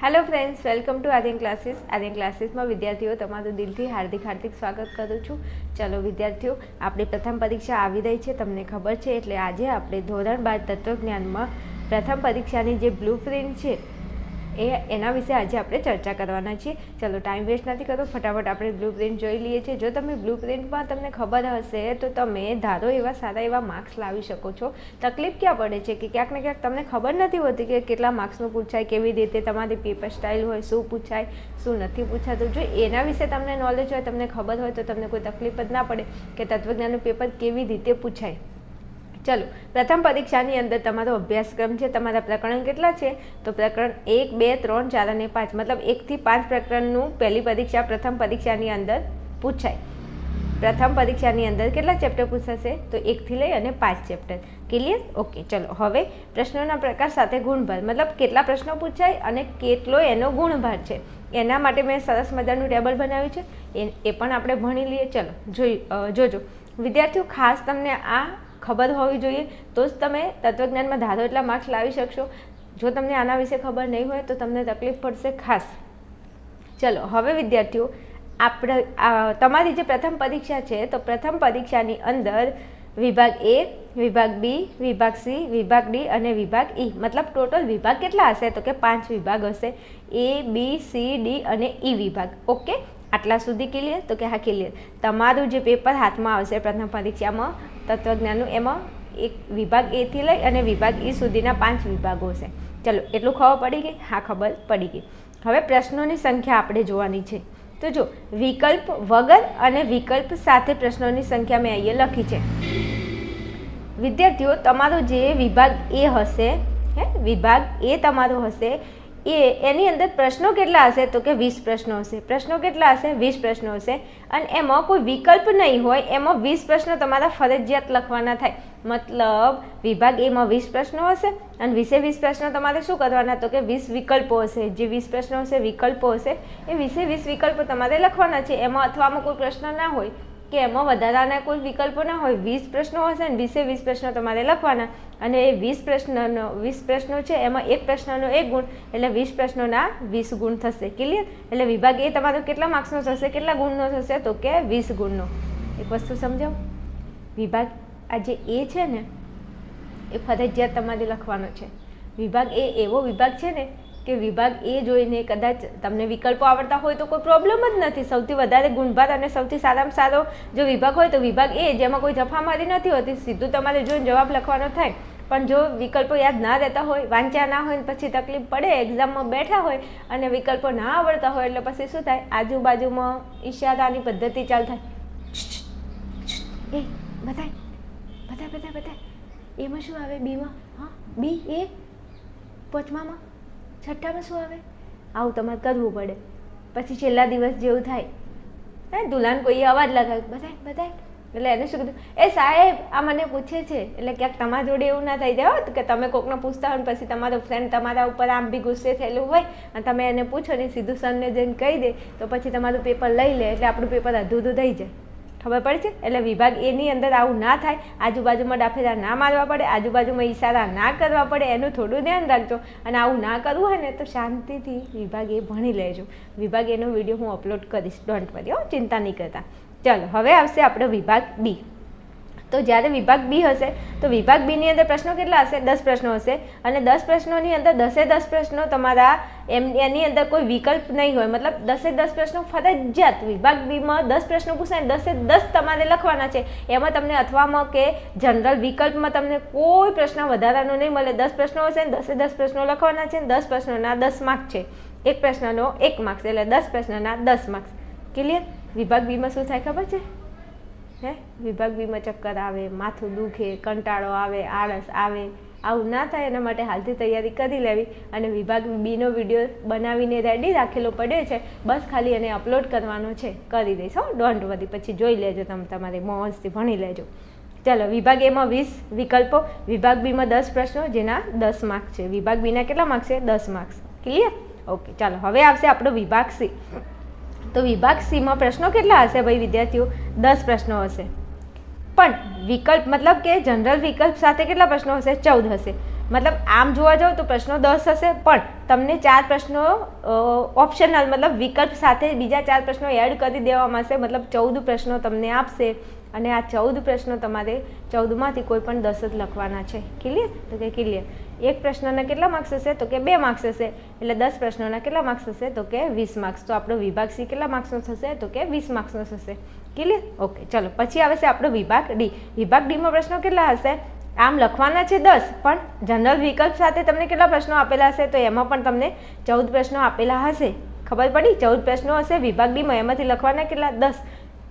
Hello friends welcome to Aryan classes Aryan ક્લાસીસમાં વિદ્યાર્થીઓ તમારું દિલથી હાર્દિક હાર્દિક સ્વાગત કરું છું. ચલો વિદ્યાર્થીઓ, આપણી પ્રથમ પરીક્ષા આવી રહી છે, તમને ખબર છે, એટલે આજે આપણે ધોરણ બાર તત્વજ્ઞાનમાં પ્રથમ પરીક્ષાની જે બ્લુ પ્રિન્ટ છે એ એના વિશે આજે આપણે ચર્ચા કરવાના છીએ. ચલો ટાઈમ વેસ્ટ નથી કરતો, ફટાફટ આપણે બ્લુ પ્રિન્ટ જોઈ લઈએ છીએ. જો તમે બ્લુ પ્રિન્ટમાં તમને ખબર હશે, તો તમે ધારો એવા સારા એવા માર્ક્સ લાવી શકો છો. તકલીફ ક્યાં પડે છે? કે ક્યાંક ને ક્યાંક તમને ખબર નથી હોતી કે કેટલા માર્ક્સનું પૂછાય, કેવી રીતે તમારી પેપર સ્ટાઇલ હોય, શું પૂછાય, શું નથી પૂછાતું. જો એના વિશે તમને નોલેજ હોય, તમને ખબર હોય, તો તમને કોઈ તકલીફ જ ના પડે કે તત્વજ્ઞાનનું પેપર કેવી રીતે પૂછાય. ચલો, પ્રથમ પરીક્ષાની અંદર તમારો અભ્યાસક્રમ છે, તમારા પ્રકરણ કેટલા છે? તો પ્રકરણ એક, બે, ત્રણ, ચાર અને પાંચ. મતલબ એકથી પાંચ પ્રકરણનું પહેલી પરીક્ષા, પ્રથમ પરીક્ષાની અંદર પૂછાય. પ્રથમ પરીક્ષાની અંદર કેટલા ચેપ્ટર પૂછાશે? તો એકથી લઈ અને પાંચ ચેપ્ટર. ક્લિયર ઓકે ચલો. હવે પ્રશ્નોના પ્રકાર સાથે ગુણભાર. મતલબ કેટલા પ્રશ્નો પૂછાય અને કેટલો એનો ગુણભાર છે? એના માટે મેં સરસ મજાનું ટેબલ બનાવ્યું છે. એ પણ આપણે ભણી લઈએ. ચલો, જોઈ જોજો. વિદ્યાર્થીઓ, ખાસ તમને આ ખબર હોવી જોઈએ, તો જ તમે તત્વજ્ઞાનમાં ધારો એટલા માર્ક્સ લાવી શકશો. જો તમને આના વિશે ખબર નહીં હોય, તો તમને તકલીફ પડશે ખાસ. ચલો, હવે વિદ્યાર્થીઓ, આપણે તમારી જે પ્રથમ પરીક્ષા છે, તો પ્રથમ પરીક્ષાની અંદર વિભાગ એ વિભાગ બી વિભાગ સી વિભાગ ડી અને વિભાગ ઈ મતલબ ટોટલ વિભાગ કેટલા હશે? તો કે પાંચ વિભાગ હશે. એ બી સી ડી અને ઈ વિભાગ. ઓકે આટલા સુધી ક્લિયર તો કે હા ક્લિયર તમારું જે પેપર હાથમાં આવશે પ્રથમ પરીક્ષામાં, તત્વજ્ઞાનનું, એમાં એક વિભાગ એથી લઈ અને વિભાગ ઈ સુધીના પાંચ વિભાગો છે. ચલો, એટલું ખબર પડી ગઈ? હા, ખબર પડી ગઈ. હવે પ્રશ્નોની સંખ્યા આપણે જોવાની છે. તો જો, વિકલ્પ વગર અને વિકલ્પ સાથે પ્રશ્નોની સંખ્યા મેં અહીંયા લખી છે. વિદ્યાર્થીઓ, તમારો જે વિભાગ એ હશે, હે? વિભાગ એ તમારો હશે એ એની અંદર પ્રશ્નો કેટલા હશે? તો કે વીસ પ્રશ્નો હશે. પ્રશ્નો કેટલા હશે? વીસ પ્રશ્નો હશે. અને એમાં કોઈ વિકલ્પ નહીં હોય, એમાં વીસ પ્રશ્નો તમારા ફરજિયાત લખવાના થાય. મતલબ વિભાગ એમાં વીસ પ્રશ્નો હશે અને વીસે વીસ પ્રશ્નો તમારે શું કરવાના? તો કે વીસ વિકલ્પો હશે. જે વીસ પ્રશ્નો હશે, વિકલ્પો હશે, એ વીસે વીસ વિકલ્પો તમારે લખવાના છે. એમાં અથવામાં કોઈ પ્રશ્ન ના હોય કે એમાં વધારાના કોઈ વિકલ્પો ના હોય, વીસ પ્રશ્નો હશે ને વીસે વીસ પ્રશ્નો તમારે લખવાના. અને એ વીસ પ્રશ્નનો, વીસ પ્રશ્નો છે, એમાં એક પ્રશ્નનો એક ગુણ, એટલે વીસ પ્રશ્નોના વીસ ગુણ થશે. ક્લિયર એટલે વિભાગ એ તમારો કેટલા માર્ક્સનો થશે, કેટલા ગુણનો થશે, તો કે વીસ ગુણનો. એક વસ્તુ સમજાવ. વિભાગ આ જે એ છે ને, એ ફરજિયાત તમારે લખવાનો છે. વિભાગ એ એવો વિભાગ છે ને કે વિભાગ એ જોઈને કદાચ તમને વિકલ્પો આવડતા હોય તો કોઈ પ્રોબ્લેમ જ નથી. સૌથી વધારે ગુણભાર અને સૌથી સારામાં સારો જો વિભાગ હોય તો વિભાગ એ, જેમાં કોઈ જફામારી નથી હોતી, સીધું તમારે જોઈને જવાબ લખવાનો થાય. પણ જો વિકલ્પો યાદ ના રહેતા હોય, વાંચ્યા ના હોય, પછી તકલીફ પડે એક્ઝામમાં બેઠા હોય અને વિકલ્પો ના આવડતા હોય, એટલે પછી શું થાય? આજુબાજુમાં ઈશારાની પદ્ધતિ ચાલ થાય. એ, બધાય બધાય બધાય બધા એમાં શું આવે? બીમાં? હા, બી એ, પાંચમામાં? છઠ્ઠામાં શું આવે? આવું તમારે કરવું પડે. પછી છેલ્લા દિવસ જેવું થાય. હે, દુલ્હન કોઈએ અવાજ લગાવ્યો બધાય બધાય. એટલે એને શું કીધું? એ સાહેબ, આ મને પૂછે છે. એટલે ક્યાંક તમારા જોડે એવું ના થઈ જાય કે તમે કોકને પૂછતા હોય પછી તમારો ફ્રેન્ડ તમારા ઉપર આમ બી ગુસ્સે થયેલું હોય અને તમે એને પૂછો ને સીધું સરને જઈને કહી દે, તો પછી તમારું પેપર લઈ લે. એટલે આપણું પેપર અધૂરું થઈ જાય. ખબર પડે છે? એટલે વિભાગ એની અંદર આવું ના થાય. આજુબાજુમાં ડાફેરા ના મારવા પડે, આજુબાજુમાં ઈશારા ના કરવા પડે, એનું થોડું ધ્યાન રાખજો. અને આવું ના કરવું હોય ને તો શાંતિથી વિભાગ એ ભણી લેજો. વિભાગ એનો વીડિયો હું અપલોડ કરીશ. ડોન્ટ વરી હો, ચિંતા નહીં કરતા. ચાલો, હવે આવશે આપણો વિભાગ બી તો જ્યારે વિભાગ બી હશે, તો વિભાગ બીની અંદર પ્રશ્નો કેટલા હશે? દસ પ્રશ્નો હશે. અને દસ પ્રશ્નોની અંદર દસે દસ પ્રશ્નો તમારા એમ, એની અંદર કોઈ વિકલ્પ નહીં હોય. મતલબ દસે દસ પ્રશ્નો ફરજિયાત. વિભાગ બીમાં દસ પ્રશ્નો પૂછાય દસે દસ તમારે લખવાના છે. એમાં તમને અથવામાં કે જનરલ વિકલ્પમાં તમને કોઈ પ્રશ્ન વધારાનો નહીં મળે. દસ પ્રશ્નો હશે ને દસે દસ પ્રશ્નો લખવાના છે દસ પ્રશ્નોના દસ માર્ક છે. એક પ્રશ્નનો એક માર્ક્સ એટલે દસ પ્રશ્નના દસ માર્ક્સ ક્લિયર? વિભાગ બીમાં શું થાય ખબર છે? હે? વિભાગ બીમાં ચક્કર આવે, માથું દુખે, કંટાળો આવે, આળસ આવે, આવું ના થાય એના માટે હાલથી તૈયારી કરી લેવી. અને વિભાગ બીનો વીડિયો બનાવીને રેડી રાખેલો પડ્યો છે, બસ ખાલી એને અપલોડ કરવાનો છે. કરી દઈશ હો ડોન્ટ વરી પછી જોઈ લેજો તમે તમારે મોજથી ભણી લેજો. ચાલો, વિભાગ એમાં વીસ વિકલ્પો, વિભાગ બીમાં દસ પ્રશ્નો, જેના દસ માર્ક્સ છે. વિભાગ બીના કેટલા માર્ક્સ છે? દસ માર્ક્સ ક્લિયર ઓકે ચાલો, હવે આવશે આપણો વિભાગ સી. તો વિભાગ સીમાં પ્રશ્નો કેટલા હશે ભાઈ વિદ્યાર્થીઓ? દસ પ્રશ્નો હશે. પણ વિકલ્પ, મતલબ કે જનરલ વિકલ્પ સાથે કેટલા પ્રશ્નો હશે? ચૌદ હશે. મતલબ આમ જોવા જાવ તો પ્રશ્નો દસ હશે, પણ તમને ચાર પ્રશ્નો ઓપ્શનલ મતલબ વિકલ્પ સાથે બીજા ચાર પ્રશ્નો એડ કરી દેવામાં આવશે. મતલબ ચૌદ પ્રશ્નો તમને આપશે. અને આ ચૌદ પ્રશ્નો તમારે ચૌદમાંથી કોઈ પણ દસ જ લખવાના છે. ક્લિયર? તો કે ક્લિયર. એક પ્રશ્નના કેટલા માર્ક્સ હશે? તો કે બે માર્ક્સ હશે. એટલે દસ પ્રશ્નોના કેટલા માર્ક્સ હશે? તો કે વીસ માર્ક્સ. તો આપણો વિભાગ સી કેટલા માર્ક્સનો થશે? તો કે વીસ માર્ક્સનો થશે. ક્લિયર? ઓકે, ચલો. પછી આવે છે આપણો વિભાગ ડી. વિભાગ ડીમાં પ્રશ્નો કેટલા હશે? આમ લખવાના છે દસ, પણ જનરલ વિકલ્પ સાથે તમને કેટલા પ્રશ્નો આપેલા હશે? તો એમાં પણ તમને ચૌદ પ્રશ્નો આપેલા હશે. ખબર પડી? ચૌદ પ્રશ્નો હશે વિભાગ ડીમાં. એમાંથી લખવાના કેટલા? દસ.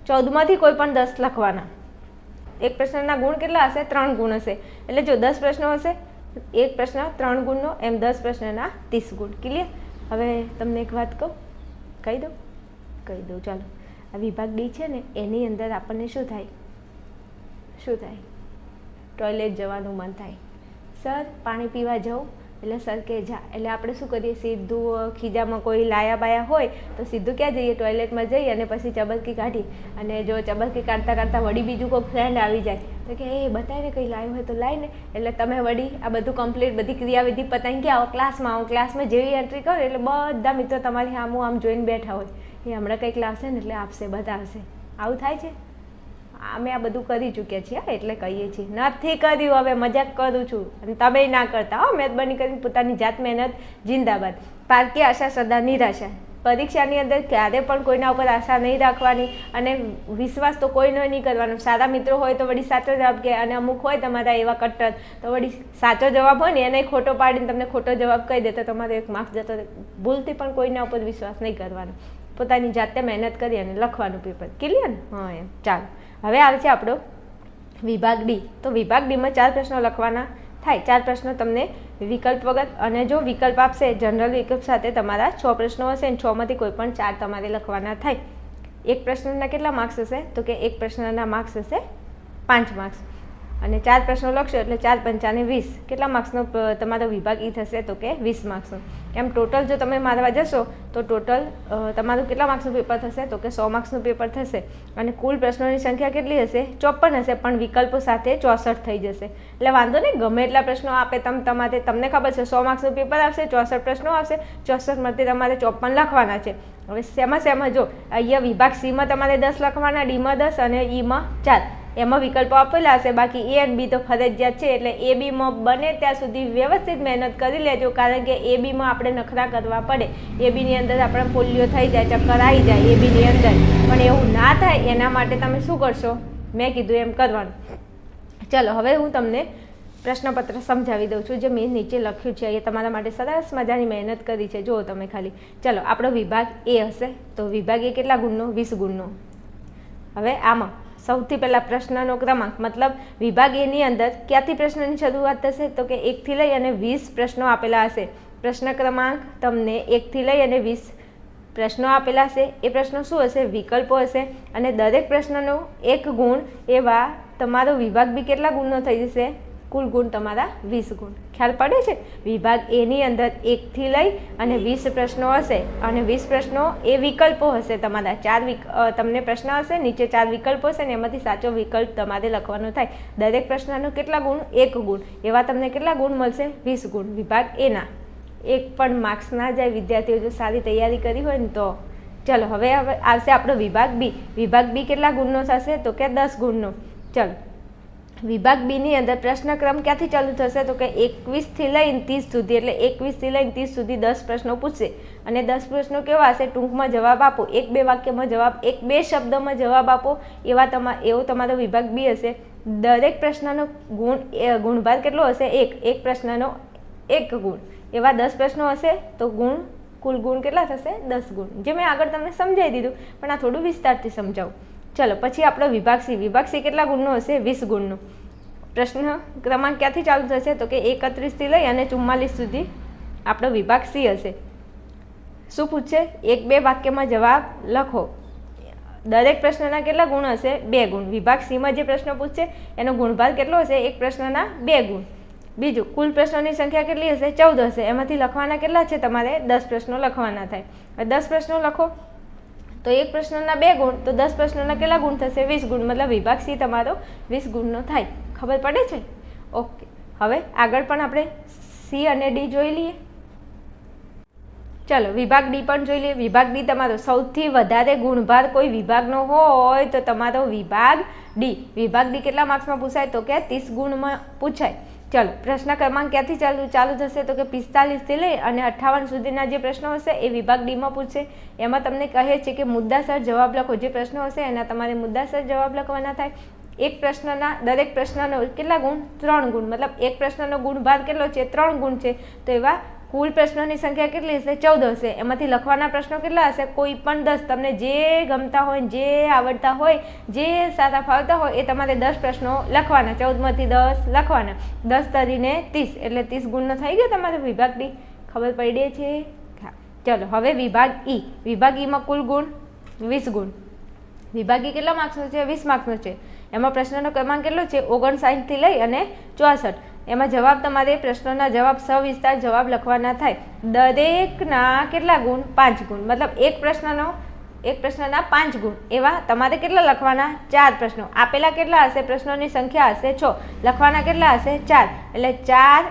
ચૌદમાંથી કોઈ પણ દસ લખવાના. એક પ્રશ્નના ગુણ કેટલા હશે? ત્રણ ગુણ હશે. એટલે જો દસ પ્રશ્નો હશે, એક પ્રશ્ન ત્રણ ગુણનો, એમ દસ પ્રશ્નના ત્રીસ ગુણ. ક્લિયર હવે તમને એક વાત કહું? કહી દઉં? કહી દઉં. ચાલો. આ વિભાગ ડી છે ને, એની અંદર આપણને શું થાય? શું થાય? ટોયલેટ જવાનું મન થાય. સર પાણી પીવા જાઉં એટલે સર કે જા, એટલે આપણે શું કરીએ? સીધું ખીજામાં કોઈ લાયા બાયા હોય તો સીધું ક્યાં જઈએ? ટોયલેટમાં જઈએ અને પછી ચબલકી કાઢી અને જો ચબરકી કાઢતા કાઢતા વળી બીજું કોઈ ફ્રેન્ડ આવી જાય. તો કે, એ બતાવીને કંઈ લાવ્યું હોય તો લાવીને એટલે તમે વળી આ બધું કમ્પ્લીટ બધી ક્રિયાવિધિ પતાવી કે આવો ક્લાસમાં આવો ક્લાસમાં જેવી એન્ટ્રી કરો, એટલે બધા મિત્રો તમારી આમ આમ જોઈને બેઠા હોય. એ, હમણાં કંઈક લાવશે ને, એટલે આપશે બતાવશે આવું થાય છે? અમે આ બધું કરી ચૂક્યા છીએ એટલે કહીએ છીએ. નથી કર્યું, હવે મજાક કરું છું. અને તમે ના કરતા, હો મહેરબાની કરીને પોતાની જાત મહેનત જિંદાબાદ. પારકી આશા સદા નિરાશા પરીક્ષાની અંદર ક્યારે પણ કોઈના ઉપર આશા નહીં રાખવાની અને વિશ્વાસ તો કોઈનો નહીં કરવાનો. સારા મિત્રો હોય તો વળી સાચો જવાબ કહે અને અમુક હોય તમારા એવા કટ્ટર, તો વળી સાચો જવાબ હોય ને, એને ખોટો પાડીને તમને ખોટો જવાબ કહી દે, તો તમારો એક માર્ક્સ જતો ભૂલથી પણ કોઈના ઉપર વિશ્વાસ નહીં કરવાનો. પોતાની જાતે મહેનત કરી અને લખવાનું પેપર ક્લિયર હા, એમ. ચાલો. હવે આવે છે આપણો વિભાગ ડી. તો વિભાગ ડીમાં ચાર પ્રશ્નો લખવાના થાય. ચાર પ્રશ્નો તમને વિકલ્પ વગર અને જો વિકલ્પ આપશે જનરલ વિકલ્પ સાથે તમારા છ પ્રશ્નો હશે અને છમાંથી કોઈ પણ ચાર તમારે લખવાના થાય. એક પ્રશ્નના કેટલા માર્ક્સ હશે? તો કે એક પ્રશ્નના માર્ક્સ હશે પાંચ માર્ક્સ અને ચાર પ્રશ્નો લખશો એટલે ચાર પંચાને વીસ. કેટલા માર્ક્સનો તમારો વિભાગ એ થશે તો કે વીસ માર્ક્સનો? એમ ટોટલ જો તમે મારવા જશો, તો ટોટલ તમારું કેટલા માર્ક્સનું પેપર થશે? તો કે સો માર્ક્સનું પેપર થશે. અને કુલ પ્રશ્નોની સંખ્યા કેટલી હશે? ચોપન હશે, પણ વિકલ્પો સાથે ચોસઠ થઈ જશે. એટલે વાંધો નહીં, ગમે એટલા પ્રશ્નો આપે તમ, તમારે, તમને ખબર છે, સો માર્ક્સનું પેપર આવશે, ચોસઠ પ્રશ્નો આવશે ચોસઠમાંથી તમારે ચોપન લખવાના છે. હવે શેમાં શેમાં જો, અહીંયા વિભાગ સીમાં તમારે દસ લખવાના ડીમાં દસ અને ઈમાં ચાર. એમાં વિકલ્પો આપેલા હશે બાકી એ અને બી તો ફરજિયાત છે, એટલે એ બીમાં બને ત્યાં સુધી વ્યવસ્થિત મહેનત કરી લેજો, કારણ કે એ બીમાં આપણે નખરા કરવા પડે. એ બીની અંદર આપણે પોલિયો થઈ જાય, ચક્કર આવી જાય એ બીની અંદર. પણ એવું ના થાય, એના માટે તમે શું કરશો? મેં કીધું એમ કરવાનું. ચલો, હવે હું તમને પ્રશ્નપત્ર સમજાવી દઉં છું, જે મેં નીચે લખ્યું છે. એ તમારા માટે સરસ મજાની મહેનત કરી છે. જુઓ તમે ખાલી. ચલો, આપણો વિભાગ એ હશે. તો વિભાગ એ કેટલા ગુણનો? વીસ ગુણનો. હવે આમાં. સૌથી પહેલાં પ્રશ્નનો ક્રમાંક, મતલબ વિભાગ એની અંદર ક્યાંથી પ્રશ્નની શરૂઆત થશે? તો કે એકથી લઈ અને વીસ પ્રશ્નો આપેલા હશે. પ્રશ્ન ક્રમાંક તમને એકથી લઈ અને વીસ પ્રશ્નો આપેલા હશે. એ પ્રશ્નો શું હશે? વિકલ્પો હશે. અને દરેક પ્રશ્નનો એક ગુણ એવા તમારો વિભાગ બી કેટલા ગુણનો થઈ જશે? કુલ ગુણ તમારા વીસ ગુણ. ખ્યાલ પડે છે? વિભાગ એની અંદર એકથી લઈ અને વીસ પ્રશ્નો હશે અને વીસ પ્રશ્નો એ વિકલ્પો હશે તમારા. ચાર વિક તમને પ્રશ્ન હશે, નીચે ચાર વિકલ્પો હશે ને એમાંથી સાચો વિકલ્પ તમારે લખવાનો થાય. દરેક પ્રશ્નનો કેટલા ગુણ? એક ગુણ. એવા તમને કેટલા ગુણ મળશે? વીસ ગુણ. વિભાગ એના એક પણ માર્ક્સ ના જાય, વિદ્યાર્થીઓ જો સારી તૈયારી કરી હોય ને તો. ચલો, હવે આવશે આપણો વિભાગ બી વિભાગ બી કેટલા ગુણનો થશે? તો કે દસ ગુણનો. ચલો વિભાગ બીની અંદર પ્રશ્નક્રમ ક્યાંથી ચાલુ થશે? તો કે એકવીસથી લઈને ત્રીસ સુધી, એટલે એકવીસથી લઈને ત્રીસ સુધી દસ પ્રશ્નો પૂછશે. અને દસ પ્રશ્નો કેવા હશે? ટૂંકમાં જવાબ આપો. એક બે વાક્યમાં જવાબ, એક બે શબ્દમાં જવાબ આપો. એવા તમા, એવો તમારો વિભાગ બી હશે. દરેક પ્રશ્નનો ગુણ ગુણભાર કેટલો હશે? એક. એક પ્રશ્નનો એક ગુણ. એવા દસ પ્રશ્નો હશે, તો ગુણ, કુલ ગુણ કેટલા થશે? દસ ગુણ. જે મેં આગળ તમને સમજાવી દીધું, પણ આ થોડું વિસ્તારથી સમજાવું. ચલો, પછી આપણો વિભાગ સી. વિભાગ સી કેટલા ગુણનો હશે? વીસ ગુણનો. પ્રશ્ન ક્રમાંક ક્યાંથી ચાલુ થશે? તો કે એકત્રીસથી લઈ અને ચુમ્માલીસ સુધી આપણો વિભાગ સી હશે. શું પૂછશે એક બે વાક્યમાં જવાબ લખો. દરેક પ્રશ્નના કેટલા ગુણ હશે? બે ગુણ. વિભાગ સીમાં જે પ્રશ્ન પૂછશે એનો ગુણભાર કેટલો હશે? એક પ્રશ્નના બે ગુણ. બીજું, કુલ પ્રશ્નોની સંખ્યા કેટલી હશે? ચૌદ હશે. એમાંથી લખવાના કેટલા છે તમારે? દસ પ્રશ્નો લખવાના થાય. દસ પ્રશ્નો લખો. તો એક પ્રશ્નના બે ગુણ, તો દસ પ્રશ્નોના કેટલા ગુણ થશે? વીસ ગુણ, મતલબ વિભાગ સી તમારો વીસ ગુણનો થાય. ખબર પડે છે? ઓકે. હવે આગળ પણ આપણે સી અને ડી જોઈ લઈએ. ચલો, વિભાગ ડી પણ જોઈ લઈએ. વિભાગ ડી તમારો સૌથી વધારે ગુણભાર કોઈ વિભાગનો હોય તો તમારો વિભાગ ડી. વિભાગ ડી કેટલા માર્ક્સમાં પૂછાય? તો કે ત્રીસ ગુણમાં પૂછાય. ચલો, પ્રશ્ન ક્રમાંક ક્યાંથી ચાલુ ચાલુ થશે તો કે પિસ્તાલીસથી લઈ અને અઠ્ઠાવન સુધીના જે પ્રશ્નો હશે એ વિભાગ ડીમાં પૂછશે એમાં તમને કહે છે કે મુદ્દાસર જવાબ લખો. જે પ્રશ્નો હશે એના તમારે મુદ્દાસર જવાબ લખવાના થાય. એક પ્રશ્નના, દરેક પ્રશ્નનો કેટલા ગુણ? ત્રણ ગુણ. મતલબ એક પ્રશ્નનો ગુણ ભાર કેટલો છે? ત્રણ ગુણ છે. તો એવા કુલ પ્રશ્નોની સંખ્યા કેટલી હશે? ચૌદ હશે. એમાંથી લખવાના પ્રશ્નો કેટલા હશે? કોઈ પણ દસ. તમને જે ગમતા હોય, જે આવડતા હોય, જે સારા ફાવતા હોય, એ તમારે દસ પ્રશ્નો લખવાના. ચૌદમાંથી દસ લખવાના. દસ તરીને ત્રીસ. એટલે ત્રીસ ગુણનો થઈ ગયો તમારે વિભાગ ડી. ખબર પડી છે? હા. ચલો, હવે વિભાગ ઈ. વિભાગ ઈમાં કુલ ગુણ વીસ ગુણ. વિભાગી કેટલા માર્ક્સનો છે? વીસ માર્ક્સનો છે. એમાં પ્રશ્નનો ક્રમાંક કેટલો છે? ઓગણસાઠથી લઈ અને ચોસઠ. એમાં જવાબ તમારે પ્રશ્નોના જવાબ સવિસ્તાર જવાબ લખવાના થાય. દરેકના કેટલા ગુણ? પાંચ ગુણ. મતલબ એક પ્રશ્નનો, એક પ્રશ્નના પાંચ ગુણ. એવા તમારે કેટલા લખવાના? ચાર પ્રશ્નો. આપેલા કેટલા હશે? પ્રશ્નોની સંખ્યા હશે છ. લખવાના કેટલા હશે? ચાર. એટલે ચાર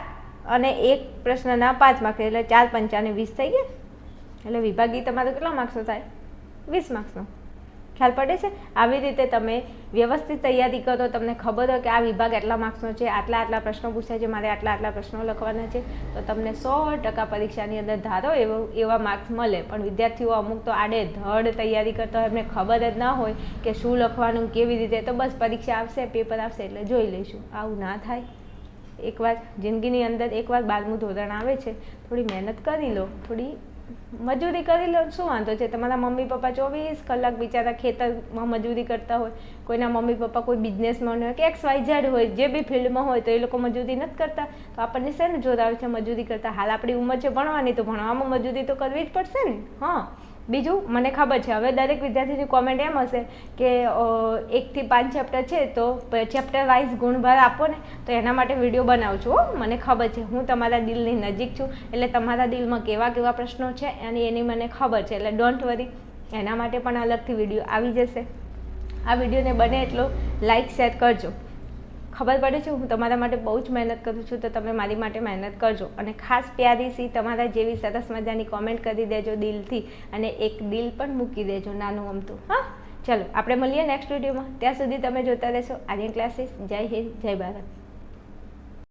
અને એક પ્રશ્નના પાંચ માર્ક્સ. એટલે ચાર પંચાને વીસ થઈ ગયા. એટલે વિભાગી તમારો કેટલા માર્ક્સનો થાય? વીસ માર્ક્સનો. ખ્યાલ પડે છે? આવી રીતે તમે વ્યવસ્થિત તૈયારી કરો તમને ખબર હોય કે આ વિભાગ આટલા માર્ક્સનો છે, આટલા આટલા પ્રશ્નો પૂછાય છે, મારે આટલા આટલા પ્રશ્નો લખવાના છે. તો તમને સો ટકા પરીક્ષાની અંદર ધારો એવો, એવા માર્ક્સ મળે. પણ વિદ્યાર્થીઓ અમુક તો આડે ધડ તૈયારી કરતા હોય, એમને ખબર જ ના હોય કે શું લખવાનું, કેવી રીતે. તો બસ પરીક્ષા આવશે, પેપર આવશે, એટલે જોઈ લઈશું. આવું ના થાય. એકવાર જિંદગીની અંદર એકવાર બારમું ધોરણ આવે છે. થોડી મહેનત કરી લો. થોડી મજૂરી કરી લો, શું વાંધો છે? તમારા મમ્મી પપ્પા ચોવીસ કલાક બિચારા ખેતરમાં મજૂરી કરતા હોય. કોઈના મમ્મી પપ્પા કોઈ બિઝનેસમેન હોય કે એક્સ વાય ઝેડ હોય, જે બી ફિલ્ડમાં હોય તો એ લોકો મજૂરી નથી કરતા. તો આપણને શેને જોર છે મજૂરી કરતા? હાલ આપણી ઉંમર છે, ભણવાની તો ભણવામાં મજૂરી તો કરવી જ પડશે ને? હા. બીજું મને ખબર છે, હવે દરેક વિદ્યાર્થીની કોમેન્ટ એમ હશે કે એકથી પાંચ ચેપ્ટર છે, તો ચેપ્ટર વાઇઝ ગુણભાર આપો ને, તો એના માટે વીડિયો બનાવું છું મને ખબર છે, હું તમારા દિલની નજીક છું, એટલે તમારા દિલમાં કેવા કેવા પ્રશ્નો છે, અને એની મને ખબર છે, એટલે ડોન્ટ વરી એના માટે પણ અલગથી વીડિયો આવી જશે. આ વિડીયોને બને એટલો લાઇક શેર કરજો. ખબર પડે છે, હું તમારા માટે બહુ જ મહેનત કરું છું, તો તમે મારી માટે મહેનત કરજો. અને ખાસ પ્યારી સી તમારા જેવી સરસ મજાની કોમેન્ટ કરી દેજો દિલથી અને એક દિલ પણ મૂકી દેજો નાનું અમતું હા? ચલો, આપણે મળીએ નેક્સ્ટ વિડીયોમાં ત્યાં સુધી તમે જોતા રહેશો. આર્યન ક્લાસીસ જય હિન્દ, જય ભારત.